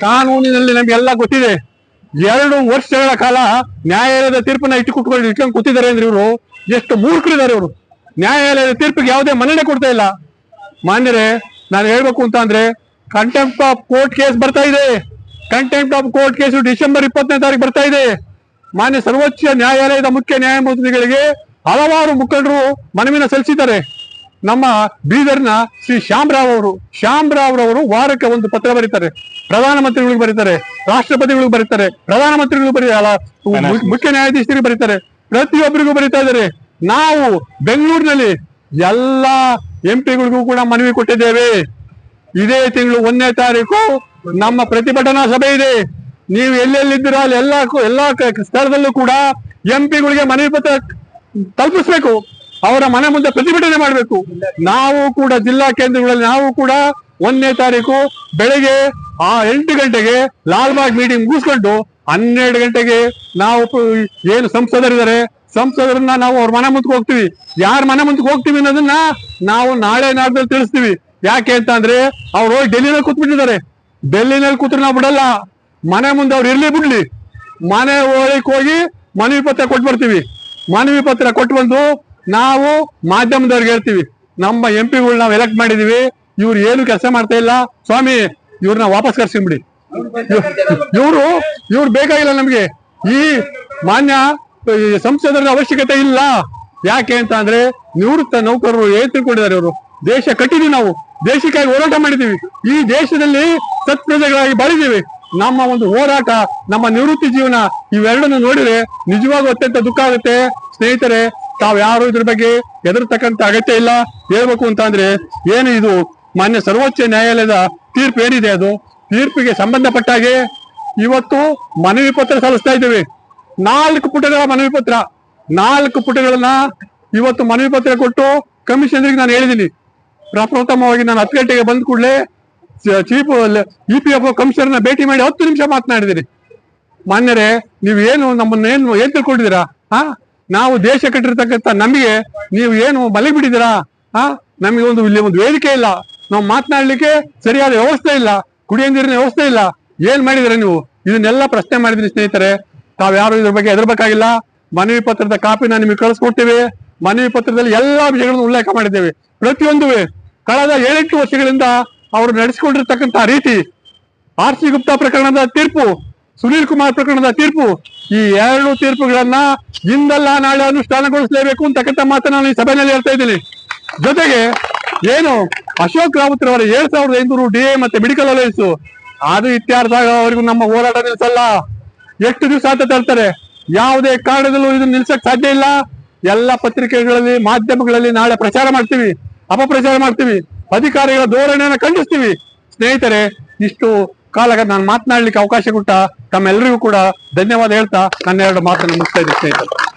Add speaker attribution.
Speaker 1: ಕಾನೂನಿನಲ್ಲಿ ನಮ್ಗೆಲ್ಲ ಗೊತ್ತಿದೆ. ಎರಡು ವರ್ಷಗಳ ಕಾಲ ನ್ಯಾಯಾಲಯದ ತೀರ್ಪನ್ನ ಇಟ್ಟು ಕುಟ್ಕೊಂಡು ಇಟ್ಕೊಂಡು ಕೂತಿದ್ದಾರೆ ಅಂದ್ರೆ ಇವರು. ಎಷ್ಟು ಮೂರ್ಖರಿದ್ದಾರೆ ಇವರು. ನ್ಯಾಯಾಲಯದ ತೀರ್ಪಿಗೆ ಯಾವುದೇ ಮನ್ನಣೆ ಕೊಡ್ತಾ ಇಲ್ಲ. ಮಾನ್ಯರೇ, ನಾನು ಹೇಳ್ಬೇಕು ಅಂತ ಅಂದ್ರೆ ಕಂಟೆಂಪ್ಟ್ ಆಫ್ ಕೋರ್ಟ್ ಕೇಸ್ ಬರ್ತಾ ಇದೆ. Contempt of court case December ಇಪ್ಪತ್ತನೇ ತಾರೀಕು ಬರ್ತಾ ಇದೆ. ಮಾನ್ಯ ಸರ್ವೋಚ್ಚ ನ್ಯಾಯಾಲಯದ ಮುಖ್ಯ ನ್ಯಾಯಮೂರ್ತಿಗಳಿಗೆ ಹಲವಾರು ಮುಖಂಡರು ಮನವಿನ ಸಲ್ಲಿಸಿದ್ದಾರೆ. ನಮ್ಮ ಬೀದರ್ನ ಶ್ರೀ ಶ್ಯಾಮರಾವ್ ಅವರು. ಶ್ಯಾಮರಾವ್ ಅವರು ವಾರಕ್ಕೆ ಒಂದು ಪತ್ರ ಬರೀತಾರೆ. ಪ್ರಧಾನಮಂತ್ರಿಗಳಿಗೆ ಬರೀತಾರೆ. ರಾಷ್ಟ್ರಪತಿಗಳಿಗೆ ಬರೀತಾರೆ. ಪ್ರಧಾನಮಂತ್ರಿಗಳು ಬರೀ ಅಲ್ಲ ಮುಖ್ಯ ನ್ಯಾಯಾಧೀಶರಿಗೆ ಬರೀತಾರೆ. ಪ್ರತಿಯೊಬ್ಬರಿಗೂ ಬರೀತಾ ಇದ್ದಾರೆ. ನಾವು ಬೆಂಗಳೂರಿನಲ್ಲಿ ಎಲ್ಲಾ ಎಂ ಪಿಗಳಿಗೂ ಕೂಡ ಮನವಿ ಕೊಟ್ಟಿದ್ದೇವೆ. ಇದೇ ತಿಂಗಳು ಒಂದನೇ ತಾರೀಕು ನಮ್ಮ ಪ್ರತಿಭಟನಾ ಸಭೆ ಇದೆ. ನೀವು ಎಲ್ಲೆಲ್ಲಿದ್ದೀರೋ ಅಲ್ಲಿ ಎಲ್ಲಾ ಎಲ್ಲಾ ಸ್ಥಳದಲ್ಲೂ ಕೂಡ ಎಂ ಪಿಗಳಿಗೆ ಮನವಿ ಪತ್ರ ತಲುಪಿಸ್ಬೇಕು. ಅವರ ಮನೆ ಮುಂದೆ ಪ್ರತಿಭಟನೆ ಮಾಡಬೇಕು. ನಾವು ಕೂಡ ಜಿಲ್ಲಾ ಕೇಂದ್ರಗಳಲ್ಲಿ ನಾವು ಕೂಡ ಒಂದನೇ ತಾರೀಕು ಬೆಳಗ್ಗೆ ಆ ಎಂಟು ಗಂಟೆಗೆ ಲಾಲ್ಬಾಗ್ ಮೀಟಿಂಗ್ ಮುಗಿಸ್ಕೊಂಡು ಹನ್ನೆರಡು ಗಂಟೆಗೆ ನಾವು ಏನು ಸಂಸದರಿದ್ದಾರೆ. ಸಂಸದರನ್ನ ನಾವು ಅವ್ರ ಮನೆ ಮುಂದಕ್ಕೆ ಹೋಗ್ತೀವಿ. ಯಾರ ಮನೆ ಮುಂದಕ್ಕೆ ಹೋಗ್ತೀವಿ ಅನ್ನೋದನ್ನ ನಾವು ನಾಳೆ ನಾಡ್ದಲ್ಲಿ ತಿಳಿಸ್ತೀವಿ. ಯಾಕೆ ಅಂತ ಅಂದ್ರೆ ಅವ್ರು ಹೋಗಿ ಡೆಲ್ಲಿನಲ್ಲಿ ಕೂತ್ಬಿಟ್ಟಿದ್ದಾರೆ. ಡೆಲ್ಲಿನಲ್ಲಿ ಕೂತ್ರೆ ನಾವು ಬಿಡಲ್ಲ. ಮನೆ ಮುಂದೆ ಅವ್ರು ಇರ್ಲಿ ಬಿಡ್ಲಿ. ಮನೆ ಒಳಗೆ ಹೋಗಿ ಮನವಿ ಪತ್ರ ಕೊಟ್ಟು ಬರ್ತೀವಿ ಮನವಿ ಪತ್ರ ಕೊಟ್ಟು ಬಂದು ನಾವು ಮಾಧ್ಯಮದವ್ರಿಗೆ ಹೇಳ್ತೀವಿ, ನಮ್ಮ ಎಂ ಪಿಗಳು ನಾವು ಎಲೆಕ್ಟ್ ಮಾಡಿದೀವಿ, ಇವ್ರು ಏನು ಕೆಲಸ ಮಾಡ್ತಾ ಇಲ್ಲ, ಸ್ವಾಮಿ ಇವ್ರನ್ನ ವಾಪಸ್ ಕರ್ಸಿಬಿಡಿ ಇವರು, ಇವ್ರು ಬೇಕಾಗಿಲ್ಲ ನಮ್ಗೆ. ಈ ಮಾನ್ಯ ಸಂಸದರ ಅವಶ್ಯಕತೆ ಇಲ್ಲ. ಯಾಕೆ ಅಂತ ಅಂದ್ರೆ, ನಿವೃತ್ತ ನೌಕರರು ಏನ್ ತಿಳ್ಕೊಂಡಿದ್ದಾರೆ ಇವರು. ದೇಶ ಕಟ್ಟಿದೀವಿ ನಾವು. ದೇಶಕ್ಕಾಗಿ ಹೋರಾಟ ಮಾಡಿದೀವಿ. ಈ ದೇಶದಲ್ಲಿ ಸತ್ಪ್ರಜೆಗಳಾಗಿ ಬಾಳಿದೀವಿ. ನಮ್ಮ ಒಂದು ಹೋರಾಟ, ನಮ್ಮ ನಿವೃತ್ತಿ ಜೀವನ ಇವೆರಡನ್ನು ನೋಡಿದ್ರೆ ನಿಜವಾಗೂ ಅತ್ಯಂತ ದುಃಖ ಆಗುತ್ತೆ. ಸ್ನೇಹಿತರೆ ತಾವ್ ಯಾರು ಇದ್ರ ಬಗ್ಗೆ ಹೆದರ್ತಕ್ಕಂತ ಅಗತ್ಯ ಇಲ್ಲ. ಹೇಳ್ಬೇಕು ಅಂತ ಅಂದ್ರೆ ಏನು ಇದು? ಮಾನ್ಯ ಸರ್ವೋಚ್ಚ ನ್ಯಾಯಾಲಯದ ತೀರ್ಪು ಏನಿದೆ ಅದು? ತೀರ್ಪಿಗೆ ಸಂಬಂಧಪಟ್ಟಾಗೆ ಇವತ್ತು ಮನವಿ ಪತ್ರ ಸಲ್ಲಿಸ್ತಾ ಇದ್ದೇವೆ. ನಾಲ್ಕು ಪುಟಗಳ ಮನವಿ ಪತ್ರ. ನಾಲ್ಕು ಪುಟಗಳನ್ನ ಇವತ್ತು ಮನವಿ ಪತ್ರ ಕೊಟ್ಟು ಕಮಿಷನರ್ಗೆ ನಾನು ಹೇಳಿದ್ದೀನಿ. ಪ್ರಪ್ರಥಮವಾಗಿ ನಾನು ಹತ್ತು ಗಂಟೆಗೆ ಬಂದ ಕೂಡಲೇ ಚೀಫ್, ಇ ಪಿ ಎಫ್ ಕಮಿಷನರ್ನ ಭೇಟಿ ಮಾಡಿ ಹತ್ತು ನಿಮಿಷ ಮಾತನಾಡಿದ್ದೀನಿ. ಮಾನ್ಯರೇ ನೀವು ಏನು ನಮ್ಮನ್ನ ಏನು ಏನ್ ತಿಳ್ಕೊಂಡಿದ್ದೀರಾ? ಹಾ? ನಾವು ದೇಶ ಕಟ್ಟಿರ್ತಕ್ಕಂಥ ನಮಗೆ ನೀವು ಏನು ಬಲೆ ಬಿಟ್ಟಿದ್ದೀರಾ? ಹಾ ನಮಗೆ ಒಂದು ಇಲ್ಲಿ ಒಂದು ವೇದಿಕೆ ಇಲ್ಲ. ನಾವು ಮಾತನಾಡ್ಲಿಕ್ಕೆ ಸರಿಯಾದ ವ್ಯವಸ್ಥೆ ಇಲ್ಲ. ಕುಡಿಯೋ ನೀರಿನ ವ್ಯವಸ್ಥೆ ಇಲ್ಲ. ಏನ್ ಮಾಡಿದ್ರೆ ನೀವು? ಇದನ್ನೆಲ್ಲ ಪ್ರಶ್ನೆ ಮಾಡಿದ್ರಿ ಸ್ನೇಹಿತರೆ. ತಾವ್ ಯಾರು ಇದ್ರ ಬಗ್ಗೆ ಹೆದರ್ಬೇಕಾಗಿಲ್ಲ. ಮನವಿ ಪತ್ರದ ಕಾಪಿನ ನಿಮಗೆ ಕಳಿಸ್ಕೊಡ್ತೀವಿ. ಮನವಿ ಪತ್ರದಲ್ಲಿ ಎಲ್ಲಾ ವಿಷಯಗಳನ್ನು ಉಲ್ಲೇಖ ಮಾಡಿದ್ದೇವೆ. ಪ್ರತಿಯೊಂದು ಕಳೆದ ಏಳೆಂಟು ವರ್ಷಗಳಿಂದ ಅವರು ನಡೆಸಿಕೊಂಡಿರ್ತಕ್ಕಂಥ ರೀತಿ ಆರ್ ಸಿ ಗುಪ್ತಾ ಪ್ರಕರಣದ ತೀರ್ಪು ಸುನೀಲ್ ಕುಮಾರ್ ಪ್ರಕರಣದ ತೀರ್ಪು. ಈ ಎರಡು ತೀರ್ಪುಗಳನ್ನ ಇಂದಲ್ಲ ನಾಳೆ ಅನುಷ್ಠಾನಗೊಳಿಸಲೇಬೇಕು ಅಂತಕ್ಕಂಥ ಮಾತನ್ನ ನಾನು ಈ ಸಭೆಯಲ್ಲಿ ಹೇಳ್ತಾ ಇದ್ದೀನಿ. ಜೊತೆಗೆ ಏನು ಅಶೋಕ್ ರಾವತ್ ರವರ ಏಳ್ ಸಾವಿರದ ಐನೂರು ಡಿ ಎ ಮತ್ತೆ ಮೆಡಿಕಲ್ ಅಲೈನ್ಸ್ ಅದು ಇತ್ಯಾರ್ಥ ಅವರಿಗೂ ನಮ್ಮ ಹೋರಾಟ ನಿಲ್ಸಲ್ಲ. ಎಷ್ಟು ದಿವಸ ಅಂತ ತರ್ತಾರೆ? ಯಾವುದೇ ಕಾರಣದಲ್ಲೂ ಇದನ್ನ ನಿಲ್ಸಕ್ ಸಾಧ್ಯ ಇಲ್ಲ. ಎಲ್ಲ ಪತ್ರಿಕೆಗಳಲ್ಲಿ, ಮಾಧ್ಯಮಗಳಲ್ಲಿ ನಾಳೆ ಪ್ರಚಾರ ಮಾಡ್ತೀವಿ, ಅಪಪ್ರಚಾರ ಮಾಡ್ತೀವಿ, ಅಧಿಕಾರಿಗಳ ಧೋರಣೆಯನ್ನು ಖಂಡಿಸ್ತೀವಿ. ಸ್ನೇಹಿತರೆ, ಇಷ್ಟು ಕಾಲ ನಾನು ಮಾತನಾಡ್ಲಿಕ್ಕೆ ಅವಕಾಶ ಕೊಟ್ಟ ತಮ್ಮೆಲ್ಲರಿಗೂ ಕೂಡ ಧನ್ಯವಾದ ಹೇಳ್ತಾ ನನ್ನ ಎರಡು ಮಾತನ್ನು ಮುಗಿಸ್ತಾ ಇದ್ದೀನಿ.